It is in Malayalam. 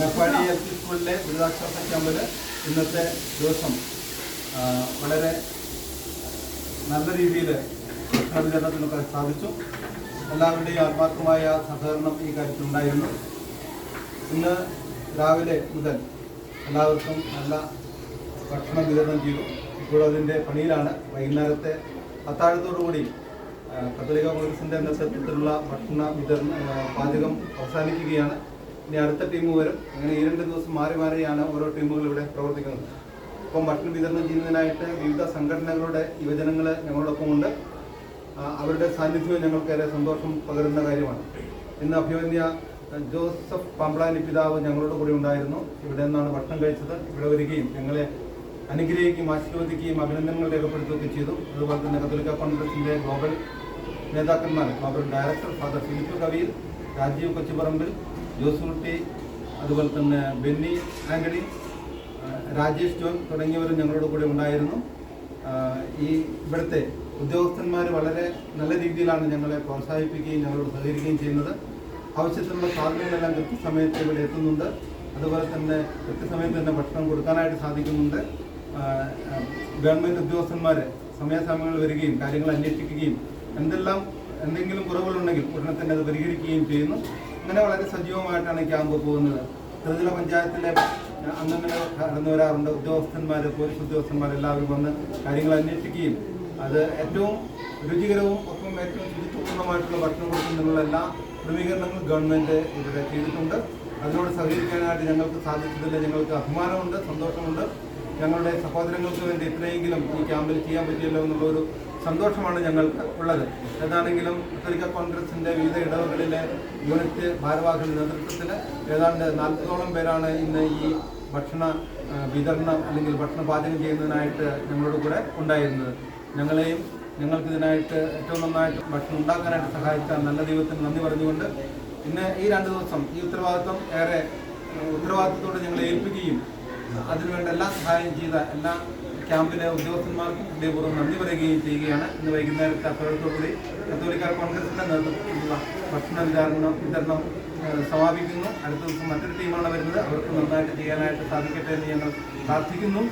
മേപ്പാടി എൽ പി സ്കൂളിലെ ദുരിതാശ്വാസ ക്യാമ്പിൽ ഇന്നത്തെ ദിവസം വളരെ നല്ല രീതിയിൽ ഭക്ഷണ വിതരണത്തിനൊക്കെ സാധിച്ചു. എല്ലാവരുടെയും ആത്മാർത്ഥമായ സഹകരണം ഈ കാര്യത്തിലുണ്ടായിരുന്നു ഇന്ന് രാവിലെ മുതൽ എല്ലാവർക്കും നല്ല ഭക്ഷണം വിതരണം ചെയ്തു. ഇപ്പോൾ അതിന്റെ പണിയിലാണ്. വൈകുന്നേരത്തെ അത്താഴത്തോടുകൂടി കത്തോലിക്ക കോൺഗ്രസിന്റെ നേതൃത്വത്തിലുള്ള ഭക്ഷണ വിതരണം പാചകം അവസാനിക്കുകയാണ്. ഇനി അടുത്ത ടീം വരും. അങ്ങനെ ഈ രണ്ട് ദിവസം മാറി മാറിയാണ് ഓരോ ടീമുകൾ ഇവിടെ പ്രവർത്തിക്കുന്നത്. ഇപ്പം ഭക്ഷണം വിതരണം ചെയ്യുന്നതിനായിട്ട് വിവിധ സംഘടനകളുടെ യുവജനങ്ങൾ ഞങ്ങളോടൊപ്പം ഉണ്ട്. അവരുടെ സാന്നിധ്യവും ഞങ്ങൾക്കേറെ സന്തോഷം പകരുന്ന കാര്യമാണ്. ഇന്ന് അഭിമന്യ ജോസഫ് പമ്പളാനി പിതാവ് ഞങ്ങളോട് കൂടി ഉണ്ടായിരുന്നു. ഇവിടെ നിന്നാണ് ഭക്ഷണം കഴിച്ചത്. ഇവിടെ വരികയും ഞങ്ങളെ അനുഗ്രഹിക്കുകയും ആശീർവദിക്കുകയും അഭിനന്ദനങ്ങൾ രേഖപ്പെടുത്തുകയും ചെയ്തു. അതുപോലെ തന്നെ കത്തോലിക്ക കോൺഗ്രസിന്റെ ഗ്ലോബൽ നേതാക്കന്മാർ global director father Philip Kaviyil Rajeev Kochuparambil Josekutty അതുപോലെ തന്നെ ബെന്നി ആന്റണി രാജേഷ് ജോൺ തുടങ്ങിയവരും ഞങ്ങളോട് കൂടെ ഉണ്ടായിരുന്നു. ഈ ഇവിടുത്തെ ഉദ്യോഗസ്ഥന്മാർ വളരെ നല്ല രീതിയിലാണ് ഞങ്ങളെ പ്രോത്സാഹിപ്പിക്കുകയും ഞങ്ങളോട് സഹകരിക്കുകയും ചെയ്യുന്നത്. ആവശ്യത്തിനുള്ള സാധനങ്ങളെല്ലാം കൃത്യസമയത്ത് ഇവിടെ എത്തുന്നുണ്ട്. അതുപോലെ തന്നെ കൃത്യസമയത്ത് തന്നെ ഭക്ഷണം കൊടുക്കാനായിട്ട് സാധിക്കുന്നുണ്ട്. ഗവൺമെന്റ് ഉദ്യോഗസ്ഥന്മാർ സമയാസമയങ്ങളിൽ വരികയും കാര്യങ്ങൾ അന്വേഷിക്കുകയും എന്തെല്ലാം എന്തെങ്കിലും കുറവുകളുണ്ടെങ്കിൽ ഉടനെ തന്നെ അത് പരിഹരിക്കുകയും ചെയ്യുന്നു. അങ്ങനെ വളരെ സജീവമായിട്ടാണ് ക്യാമ്പ് പോകുന്നത്. ത്രിതല പഞ്ചായത്തിലെ അംഗങ്ങളെ കടന്നു വരാറുണ്ട്. ഉദ്യോഗസ്ഥന്മാർ പോലീസ് ഉദ്യോഗസ്ഥന്മാർ എല്ലാവരും വന്ന് കാര്യങ്ങൾ അന്വേഷിക്കുകയും അത് ഏറ്റവും രുചികരവും ഒപ്പം ഏറ്റവും ശുചിത്വപൂർണമായിട്ടുള്ള ഭക്ഷണം കൊടുക്കുന്നതിനുള്ള എല്ലാ ക്രമീകരണങ്ങളും ഗവൺമെന്റ് ഇവിടെ ചെയ്തിട്ടുണ്ട്. അതിനോട് സഹകരിക്കാനായിട്ട് ഞങ്ങൾക്ക് സാധിച്ചതിൽ ഞങ്ങൾക്ക് അഭിമാനമുണ്ട് സന്തോഷമുണ്ട്. ഞങ്ങളുടെ സഹോദരങ്ങൾക്ക് വേണ്ടി ഇത്രയെങ്കിലും ഈ ക്യാമ്പിൽ ചെയ്യാൻ പറ്റിയല്ലോ എന്നുള്ളൊരു സന്തോഷമാണ് ഞങ്ങൾക്ക് ഉള്ളത്. ഏതാണെങ്കിലും കത്തോലിക്ക കോൺഗ്രസിന്റെ വിവിധ ഇടവുകളിലെ യൂണിറ്റ് ഭാരവാഹികളുടെ നേതൃത്വത്തിൽ ഏതാണ്ട് നാൽപ്പതോളം പേരാണ് ഇന്ന് ഈ ഭക്ഷണ വിതരണം അല്ലെങ്കിൽ ഭക്ഷണ പാചകം ചെയ്യുന്നതിനായിട്ട് ഞങ്ങളോട് കൂടെ ഉണ്ടായിരുന്നത്. ഞങ്ങളെയും ഞങ്ങൾക്ക് ഇതിനായിട്ട് ഏറ്റവും നന്നായിട്ട് ഭക്ഷണം ഉണ്ടാക്കാനായിട്ട് സഹായിച്ച നല്ല ദൈവത്തിന് നന്ദി പറഞ്ഞുകൊണ്ട് ഇന്ന് ഈ രണ്ട് ദിവസം ഈ ഉത്തരവാദിത്വം ഏറെ ഉത്തരവാദിത്വത്തോടെ ഞങ്ങളെ ഏൽപ്പിക്കുകയും അതിനുവേണ്ട എല്ലാ സഹായം ചെയ്ത എല്ലാ ക്യാമ്പിലെ ഉദ്യോഗസ്ഥന്മാർക്കും ഹൃദയപൂർവം നന്ദി പറയുകയും ചെയ്യുകയാണ്. ഇന്ന് വൈകുന്നേരത്തെ അത്തോടത്തോടുകൂടി കത്തോലിക്ക കോൺഗ്രസിന്റെ നേതൃത്വത്തിലുള്ള ഭക്ഷണ വിതരണം വിതരണം സമാപിക്കുന്നു. അടുത്ത ദിവസം മറ്റൊരു ടീമാണ് വരുന്നത്. അവർക്ക് നന്നായിട്ട് ചെയ്യാനായിട്ട് സാധിക്കട്ടെ എന്ന് ഞങ്ങൾ പ്രാർത്ഥിക്കുന്നു.